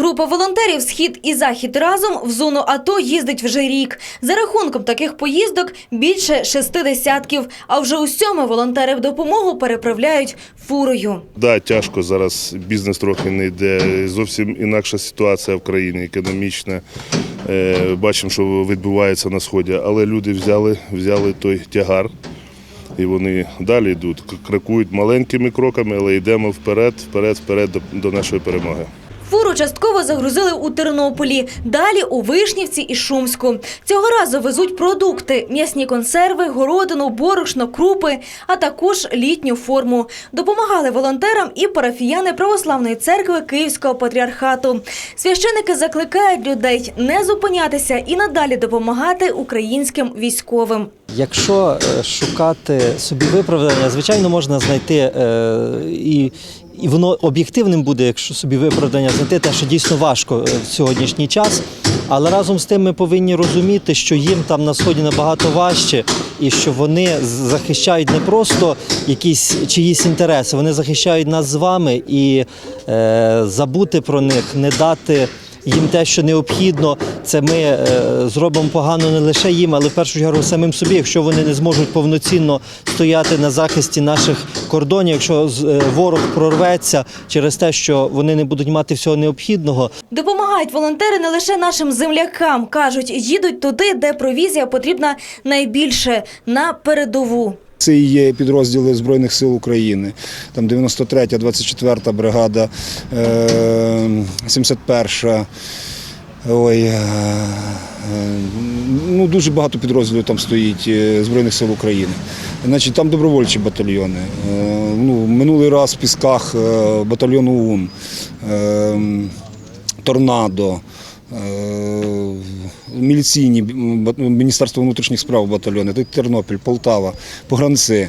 Група волонтерів Схід і Захід разом в зону АТО їздить вже рік. За рахунком таких поїздок більше шести десятків. А вже у сьоме волонтери в допомогу переправляють фурою. Да, тяжко зараз бізнес трохи не йде. Зовсім інакша ситуація в країні, економічна. Е, Бачимо, що відбувається на сході. Але люди взяли, взяли той тягар. І вони далі йдуть, крокують маленькими кроками, але йдемо вперед, вперед, вперед до нашої перемоги. Фуру частково загрузили у Тернополі, далі у Вишнівці і Шумську. Цього разу везуть продукти: м'ясні консерви, городину, борошно, крупи, а також літню форму. Допомагали волонтерам і парафіяни Православної церкви Київського патріархату. Священики закликають людей не зупинятися і надалі допомагати українським військовим. Якщо е, шукати собі виправдання, звичайно, можна знайти е, і. І воно об'єктивним буде, якщо собі виправдання знайти те, що дійсно важко е, в сьогоднішній час. Але разом з тим ми повинні розуміти, що їм там на сході набагато важче, і що вони захищають не просто якісь чиїсь інтереси, вони захищають нас з вами і е, забути про них, не дати їм те, що необхідно. Це ми е, зробимо погано не лише їм, але в першу чергу самим собі, якщо вони не зможуть повноцінно стояти на захисті наших кордонів, якщо е, ворог прорветься через те, що вони не будуть мати всього необхідного, Допомагають волонтери не лише нашим землякам. кажуть, їдуть туди, де провізія потрібна найбільше на передову. Це і є підрозділи Збройних сил України. Там 93-я, 24-та бригада, е, 71-ша. Ой, е, е, ну, дуже багато підрозділів там стоїть е, Збройних сил України. Значить, там добровольчі батальйони. Е, Ну, минулий раз в Пісках е, батальйон ОУН, е, Торнадо. Міліційні Міністерство внутрішніх справ батальйони, Тернопіль, Полтава, погранці, е,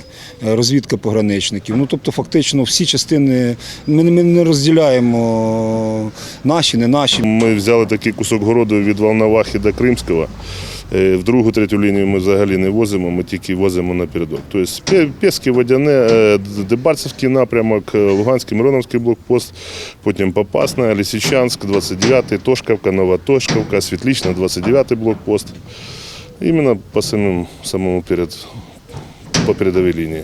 розвідка пограничників. Ну тобто, фактично, всі частини ми, ми не розділяємо наші, не наші. Ми взяли такий кусок городу від Волновахи до Кримського. Е, В другу, третю лінію ми взагалі не возимо, ми тільки возимо напередок. Тобто Пе- Пєски, Водяне, е, Дебальцевський напрямок, е, Луганський, Мироновський блокпост, потім Попасна, Лисичанськ, 29-й, Тошківка, Нова Тошківка, Світлічна, 29-й блокпост. Іменно по самому, самому перед, по передовій лінії.